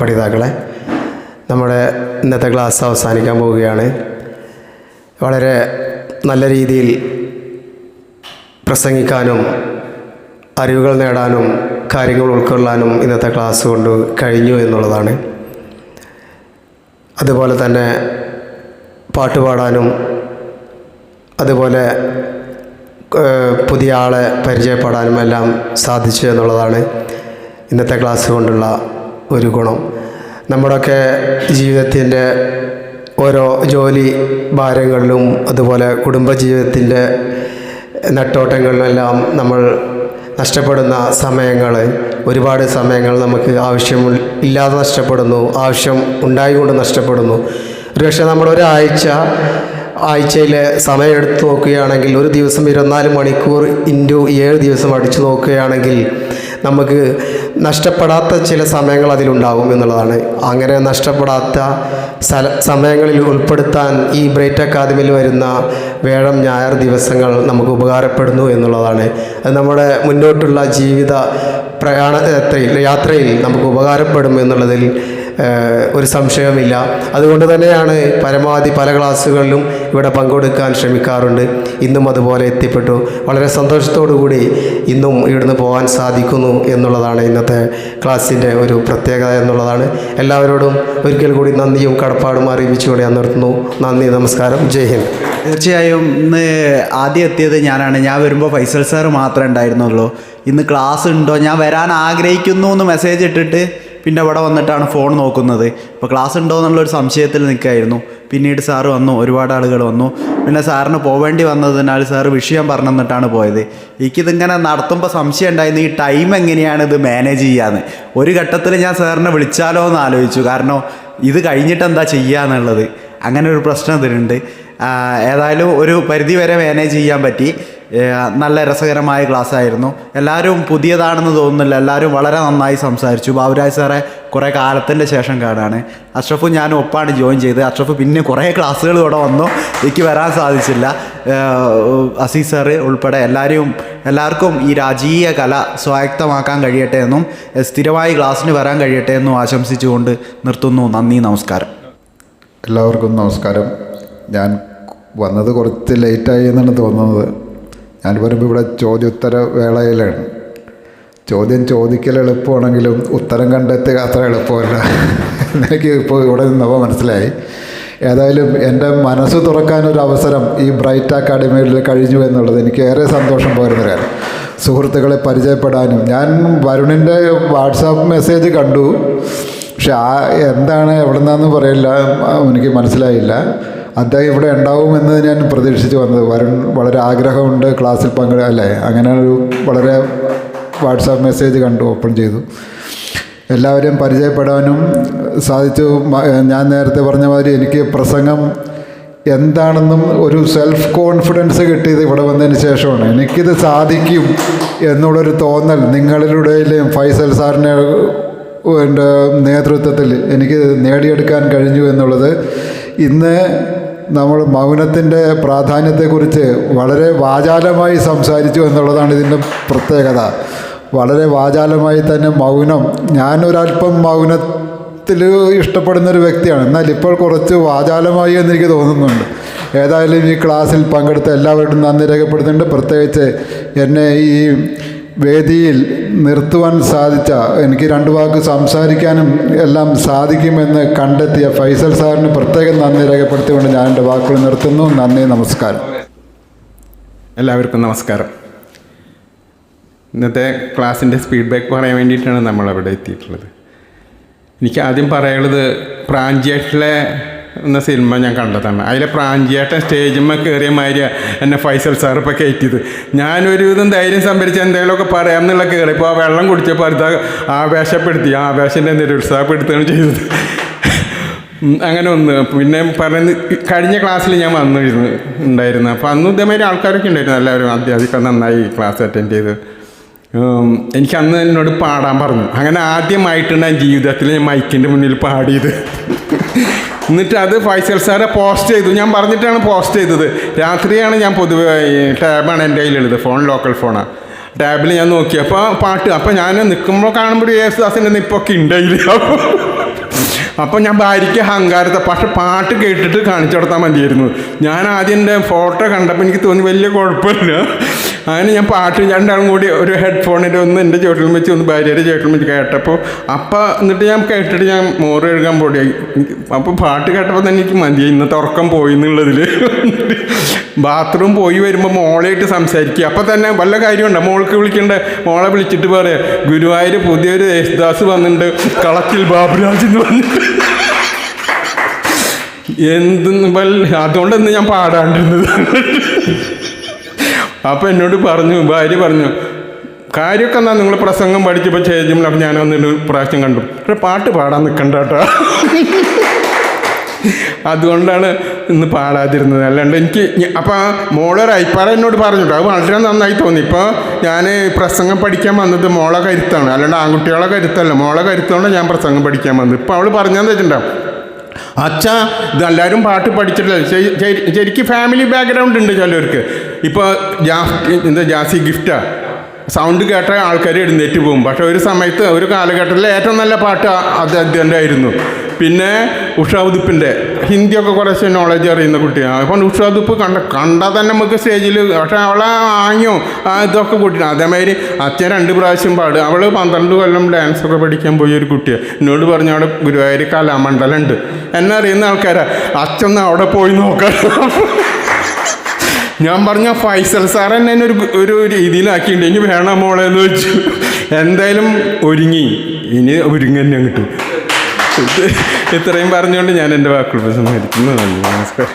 പഠിതാക്കളെ നമ്മുടെ ഇന്നത്തെ ക്ലാസ് അവസാനിക്കാൻ പോവുകയാണ്. വളരെ നല്ല രീതിയിൽ പ്രസംഗിക്കാനും അറിവുകൾ നേടാനും കാര്യങ്ങൾ ഉൾക്കൊള്ളാനും ഇന്നത്തെ ക്ലാസ് കൊണ്ട് കഴിഞ്ഞു എന്നുള്ളതാണ്. അതുപോലെ തന്നെ പാട്ട് പാടാനും അതുപോലെ പുതിയ ആളെ പരിചയപ്പെടാനും എല്ലാം സാധിച്ചു എന്നുള്ളതാണ് ഇന്നത്തെ ക്ലാസ് കൊണ്ടുള്ള ഒരു ഗുണം. നമ്മുടെയൊക്കെ ജീവിതത്തിന്റെ ഓരോ ജോലി ഭാരങ്ങളിലും അതുപോലെ കുടുംബജീവിതത്തിന്റെ നെട്ടോട്ടങ്ങളിലെല്ലാം നമ്മൾ നഷ്ടപ്പെടുന്ന സമയങ്ങൾ ഒരുപാട് സമയങ്ങൾ നമുക്ക് ആവശ്യം ഇല്ലാതെ നഷ്ടപ്പെടുന്നു ആവശ്യം ഉണ്ടായിക്കൊണ്ട് നഷ്ടപ്പെടുന്നു. ഒരുപക്ഷെ നമ്മൾ ഒരാഴ്ച ആഴ്ചയിലെ സമയം എടുത്ത് നോക്കുകയാണെങ്കിൽ ഒരു ദിവസം ഇരുപത്തിനാല് മണിക്കൂർ ഇന്റു ഏഴ് ദിവസം അടിച്ചു നോക്കുകയാണെങ്കിൽ നമുക്ക് നഷ്ടപ്പെടാത്ത ചില സമയങ്ങൾ അതിലുണ്ടാകും എന്നുള്ളതാണ്. അങ്ങനെ നഷ്ടപ്പെടാത്ത സ്ഥല സമയങ്ങളിൽ ഉൾപ്പെടുത്താൻ ഈ ബ്രൈറ്റ് അക്കാദമിയിൽ വരുന്ന വേഴം ഞായർ ദിവസങ്ങൾ നമുക്ക് ഉപകാരപ്പെടുന്നു എന്നുള്ളതാണ്. അത് നമ്മുടെ മുന്നോട്ടുള്ള ജീവിത പ്രയാണ യാത്രയിൽ നമുക്ക് ഉപകാരപ്പെടും എന്നുള്ളതിൽ ഒരു സംശയവുമില്ല. അതുകൊണ്ട് തന്നെയാണ് പരമാവധി പല ക്ലാസ്സുകളിലും ഇവിടെ പങ്കെടുക്കാൻ ശ്രമിക്കാറുണ്ട്. ഇന്നും അതുപോലെ എത്തിപ്പെട്ടു. വളരെ കൂടി ഇന്നും ഇവിടുന്ന് പോകാൻ സാധിക്കുന്നു എന്നുള്ളതാണ് ഇന്നത്തെ ക്ലാസ്സിന്റെ ഒരു പ്രത്യേകത എന്നുള്ളതാണ്. എല്ലാവരോടും ഒരിക്കൽ കൂടി നന്ദിയും കടപ്പാടും അറിയിച്ചുകൊണ്ട് ഞാൻ നിർത്തുന്നു. നന്ദി നമസ്കാരം. ജയ് ഹിന്ദ്. തീർച്ചയായും ഇന്ന് ആദ്യം എത്തിയത് ഞാനാണ്. ഞാൻ വരുമ്പോൾ ഫൈസൽ സാർ മാത്രമേ ഉണ്ടായിരുന്നുള്ളൂ. ഇന്ന് ക്ലാസ് ഉണ്ടോ? ഞാൻ വരാൻ ആഗ്രഹിക്കുന്നു എന്ന് മെസ്സേജ് ഇട്ടിട്ട് പിന്നെ ഇവിടെ വന്നിട്ടാണ് ഫോൺ നോക്കുന്നത്. ഇപ്പോൾ ക്ലാസ് ഉണ്ടോ എന്നുള്ളൊരു സംശയത്തിൽ നിൽക്കായിരുന്നു പിന്നീട് സാറ് വന്നു ഒരുപാട് ആളുകൾ വന്നു. പിന്നെ സാറിന് പോവേണ്ടി വന്നതിനാൽ സാറ് വിഷയം പറഞ്ഞു തന്നിട്ടാണ് പോയത് എനിക്കിതിങ്ങനെ നടത്തുമ്പോൾ സംശയം ഉണ്ടായിരുന്നു ഈ ടൈം എങ്ങനെയാണ് ഇത് മാനേജ് ചെയ്യാന്ന്? ഒരു ഘട്ടത്തിൽ ഞാൻ സാറിനെ വിളിച്ചാലോ എന്ന് ആലോചിച്ചു. കാരണം ഇത് കഴിഞ്ഞിട്ട് എന്താ ചെയ്യുക എന്നുള്ളത്. അങ്ങനെ ഒരു പ്രശ്നം ഇതിലുണ്ട്. ആ, ഏതായാലും ഒരു പരിധി വരെ മാനേജ് ചെയ്യാൻ പറ്റി. നല്ല രസകരമായ ക്ലാസ് ആയിരുന്നു എല്ലാവരും പുതിയതാണെന്ന് തോന്നുന്നില്ല. എല്ലാവരും വളരെ നന്നായി സംസാരിച്ചു. ബാബുരാജ് സാറെ കുറേ കാലത്തിന്റെ ശേഷം കാണാണ് അഷ്റഫും ഞാനും ഒപ്പാണ് ജോയിൻ ചെയ്തത്. അഷ്റഫ് പിന്നെ കുറേ ക്ലാസ്സുകൾ ഇവിടെ വന്നു. എനിക്ക് വരാൻ സാധിച്ചില്ല. അസീസ് സാറ് ഉൾപ്പെടെ എല്ലാവരും എല്ലാവർക്കും ഈ രാജീയ കല സ്വായക്തമാക്കാൻ കഴിയട്ടെ എന്നും സ്ഥിരമായി ക്ലാസ്സിന് വരാൻ കഴിയട്ടെ എന്നും ആശംസിച്ചുകൊണ്ട് നിർത്തുന്നു. നന്ദി നമസ്കാരം. എല്ലാവർക്കും നമസ്കാരം. ഞാൻ വന്നത് കുറച്ച് ലേറ്റായി എന്നാണ് തോന്നുന്നത്. ഞാൻ വരുമ്പോൾ ഇവിടെ ചോദ്യോത്തര വേളയിലാണ്. ചോദ്യം ചോദിക്കൽ എളുപ്പമാണെങ്കിലും ഉത്തരം കണ്ടെത്തുക അത്ര എളുപ്പമല്ല. എനിക്ക് ഇപ്പോൾ ഇവിടെ നിന്നപ്പോൾ മനസ്സിലായി. ഏതായാലും എന്റെ മനസ്സ് തുറക്കാനൊരു അവസരം ഈ ബ്രൈറ്റ് അക്കാഡമിയിൽ കഴിഞ്ഞു എന്നുള്ളത് എനിക്ക് ഏറെ സന്തോഷം പകരുന്ന കാര്യം. സുഹൃത്തുക്കളെ പരിചയപ്പെടാനും. ഞാൻ വരുണിന്റെ വാട്സാപ്പ് മെസ്സേജ് കണ്ടു. പക്ഷെ ആ എന്താണ് എവിടെ നിന്നാന്ന് പറയില്ല. എനിക്ക് മനസ്സിലായില്ല. അദ്ദേഹം ഇവിടെ ഉണ്ടാവുമെന്ന് ഞാൻ പ്രതീക്ഷിച്ച് വന്നത്. വരുൺ വളരെ ആഗ്രഹമുണ്ട് ക്ലാസ്സിൽ പങ്കെടു അല്ലേ? അങ്ങനെ ഒരു വളരെ വാട്സാപ്പ് മെസ്സേജ് കണ്ടു ഓപ്പൺ ചെയ്തു. എല്ലാവരെയും പരിചയപ്പെടാനും സാധിച്ചു. ഞാൻ നേരത്തെ പറഞ്ഞ മാതിരി എനിക്ക് പ്രസംഗം എന്താണെന്നും ഒരു സെൽഫ് കോൺഫിഡൻസ് കിട്ടിയത് ഇവിടെ വന്നതിന് ശേഷമാണ്. എനിക്കിത് സാധിക്കും എന്നുള്ളൊരു തോന്നൽ നിങ്ങളിലൂടെയും ഫൈസൽ സാറിന്റെ എന്റെ നേതൃത്വത്തിൽ എനിക്ക് നേടിയെടുക്കാൻ കഴിഞ്ഞു എന്നുള്ളത് ഇന്ന് നമ്മൾ മൗനത്തിന്റെ പ്രാധാന്യത്തെക്കുറിച്ച് വളരെ വാചാലമായി സംസാരിച്ചു എന്നുള്ളതാണ് ഇതിന്റെ പ്രത്യേകത. വളരെ വാചാലമായി തന്നെ മൗനം ഞാനൊരല്പം മൗനത്തിൽ ഇഷ്ടപ്പെടുന്ന ഒരു വ്യക്തിയാണ്. എന്നാൽ ഇപ്പോൾ കുറച്ച് വാചാലമായി എന്ന് എനിക്ക് തോന്നുന്നുണ്ട്. ഏതായാലും ഈ ക്ലാസ്സിൽ പങ്കെടുത്ത എല്ലാവരോടും നന്ദി രേഖപ്പെടുത്തുന്നുണ്ട്. പ്രത്യേകിച്ച് എന്നെ ഈ വേദിയിൽ നിർത്തുവാൻ സാധിച്ച എനിക്ക് രണ്ട് വാക്ക് സംസാരിക്കാനും എല്ലാം സാധിക്കുമെന്ന് കണ്ടെത്തിയ ഫൈസൽ സാറിന് പ്രത്യേകം നന്ദി രേഖപ്പെടുത്തിക്കൊണ്ട് ഞാൻ എന്റെ വാക്കുകൾ നിർത്തുന്നു. നന്ദി നമസ്കാരം. എല്ലാവർക്കും നമസ്കാരം. ഇന്നത്തെ ക്ലാസ്സിന്റെ ഫീഡ്ബാക്ക് പറയാൻ വേണ്ടിയിട്ടാണ് നമ്മളവിടെ എത്തിയിട്ടുള്ളത്. എനിക്ക് ആദ്യം പറയാനുള്ളത് പ്രാഞ്ചേട്ടിലെ എന്ന സിനിമ ഞാൻ കണ്ടതാണ്. അതിലെ പ്രാഞ്ചിയേട്ടൻ സ്റ്റേജിന്മേ കയറിയ മാതിരി എന്നെ ഫൈസൽ സാർ കയറ്റിയത് ഞാനൊരു വിധം ധൈര്യം സംഭരിച്ച് എന്തെങ്കിലുമൊക്കെ പറയാം എന്നുള്ള കയറി ഇപ്പോൾ ആ വെള്ളം കുടിച്ചപ്പോൾ അടുത്ത ആവേശപ്പെടുത്തി ആവേശന്റെ നിരുത്സാഹപ്പെടുത്തുകയാണ് ചെയ്തത്. അങ്ങനെ ഒന്ന്. പിന്നെ പറയുന്നത് കഴിഞ്ഞ ക്ലാസ്സിൽ ഞാൻ വന്നിരുന്നു ഉണ്ടായിരുന്നു. അപ്പോൾ അന്ന് ഇതേമാതിരി ആൾക്കാരൊക്കെ ഉണ്ടായിരുന്നു. എല്ലാവരും അത്യാവശ്യം നന്നായി ക്ലാസ് അറ്റൻഡ് ചെയ്ത്. എനിക്ക് അന്ന് എന്നോട് പാടാൻ പറഞ്ഞു. അങ്ങനെ ആദ്യമായിട്ടാണ് ജീവിതത്തിൽ ഞാൻ മൈക്കിന്റെ മുന്നിൽ പാടിയത്. എന്നിട്ട് അത് ഫൈസൽ സാറെ പോസ്റ്റ് ചെയ്തു. ഞാൻ പറഞ്ഞിട്ടാണ് പോസ്റ്റ് ചെയ്തത്. രാത്രിയാണ് ഞാൻ പൊതുവെ ടാബാണ് എന്റെ കയ്യിലുള്ളത്. ഫോൺ ലോക്കൽ ഫോണാണ് ടാബിൽ ഞാൻ നോക്കി. അപ്പോൾ പാട്ട് അപ്പോൾ ഞാൻ നിൽക്കുമ്പോൾ കാണുമ്പോൾ യേശുദാസിന്റെ നിപ്പൊക്കെ ഉണ്ടായില്ല അപ്പോൾ ഞാൻ ഭാര്യയ്ക്ക് അഹങ്കാരത്തെ പക്ഷെ പാട്ട് കേട്ടിട്ട് കാണിച്ചു കൊടുത്താൽ മതിയായിരുന്നു. ഞാൻ ആദ്യം എന്റെ ഫോട്ടോ കണ്ടപ്പോൾ എനിക്ക് തോന്നി വലിയ കുഴപ്പമില്ല. അങ്ങനെ ഞാൻ പാട്ട് രണ്ടാളും കൂടി ഒരു ഹെഡ്ഫോണിന്റെ ഒന്ന് എന്റെ ചോട്ടിലും വെച്ച് ഒന്ന് ഭാര്യയുടെ ചോട്ടിലും വെച്ച് കേട്ടപ്പോൾ അപ്പം എന്നിട്ട് ഞാൻ കേട്ടിട്ട് ഞാൻ മോറ് കഴുകാൻ പൊടിയായി. അപ്പോൾ പാട്ട് കേട്ടപ്പോൾ തന്നെ എനിക്ക് മതിയായി ഇന്നത്തെ ഉറക്കം പോയി എന്നുള്ളതിൽ ബാത്റൂം പോയി വരുമ്പോൾ മോളായിട്ട് സംസാരിക്കുക. അപ്പം തന്നെ വല്ല കാര്യമുണ്ട്? മോൾക്ക് വിളിക്കണ്ട. മോളെ വിളിച്ചിട്ട് പറയാം ഗുരുവായൂർ പുതിയൊരു യേശുദാസ് വന്നിട്ടുണ്ട് കളത്തിൽ ബാബുരാജ് എന്ന് പറഞ്ഞിട്ട്. എന്തെന്ന് അതുകൊണ്ടെന്ന് ഞാൻ പാടാണ്ടിരുന്നത്. അപ്പം എന്നോട് പറഞ്ഞു ഭാര്യ പറഞ്ഞു കാര്യമൊക്കെ എന്നാ നിങ്ങൾ പ്രസംഗം പഠിച്ചപ്പോൾ ഞാൻ വന്നിട്ട് പ്രാവശ്യം കണ്ടു. പക്ഷേ പാട്ട് പാടാൻ നിൽക്കണ്ട കേട്ടോ അതുകൊണ്ടാണ് ഇന്ന് പാടാതിരുന്നത്. അല്ലാണ്ട് എനിക്ക് അപ്പോൾ അപ്പം ആ മോളൊരു അഭിപ്രായം എന്നോട് പറഞ്ഞിട്ടു അത് വളരെ നന്നായി തോന്നി. ഇപ്പോൾ ഞാൻ പ്രസംഗം പഠിക്കാൻ വന്നത് മോളെ കരുത്താണ്. അല്ലാണ്ട് ആൺകുട്ടികളെ കരുത്തല്ല. മോളെ കരുത്തോണ്ട് ഞാൻ പ്രസംഗം പഠിക്കാൻ വന്നത്. ഇപ്പോൾ അവൾ പറഞ്ഞാന്ന് വെച്ചിട്ടുണ്ടാവും അച്ഛാ ഇതെല്ലാവരും പാട്ട് പഠിച്ചിട്ടില്ല? ശരി- ശരി- ശരിക്കും ഫാമിലി ബാക്ക്ഗ്രൗണ്ട് ഉണ്ട് ചിലർക്ക് ഇപ്പോൾ ജാസ് എന്താ ജാസി ഗിഫ്റ്റാ? സൗണ്ട് കേട്ട ആൾക്കാർ എഴുന്നേറ്റ് പോകും. പക്ഷെ ഒരു സമയത്ത് ഒരു കാലഘട്ടത്തിൽ ഏറ്റവും നല്ല പാട്ട് അത് അദ്ദേഹന്റെ ആയിരുന്നു. പിന്നെ ഉഷാദുപ്പിന്റെ ഹിന്ദിയൊക്കെ കുറച്ച് നോളജ് അറിയുന്ന കുട്ടിയാണ് അപ്പം ഉഷാദുപ്പ് കണ്ട കണ്ടാൽ തന്നെ നമുക്ക് സ്റ്റേജിൽ പക്ഷേ അവളെ ആങ്ങിയോ ആ ഇതൊക്കെ കൂട്ടി അതേമാതിരി അച്ഛൻ രണ്ട് പ്രാവശ്യം പാടും. അവൾ പന്ത്രണ്ട് കൊല്ലം ഡാൻസൊക്കെ പഠിക്കാൻ പോയി ഒരു കുട്ടിയാണ് എന്നോട് പറഞ്ഞു അവിടെ ഗുരുവായൂർ കലാമണ്ഡലം ഉണ്ട്. എന്നെ അറിയുന്ന ആൾക്കാരാണ് അച്ഛൻ അവിടെ പോയി നോക്കാം. ഞാൻ പറഞ്ഞ ഫൈസൽ സാർ എന്നെ ഒരു ഒരു രീതിയിലാക്കിയിട്ടുണ്ട്. ഇനി വേണം മോളെ എന്ന് വെച്ചു. എന്തായാലും ഒരുങ്ങി. ഇനി ഒരുങ്ങി തന്നെ അങ്ങോട്ട് ഇത്രയും പറഞ്ഞുകൊണ്ട് ഞാൻ എന്റെ വാക്കുകൾ സംസാരിക്കുന്നു നന്ദി. നമസ്കാരം.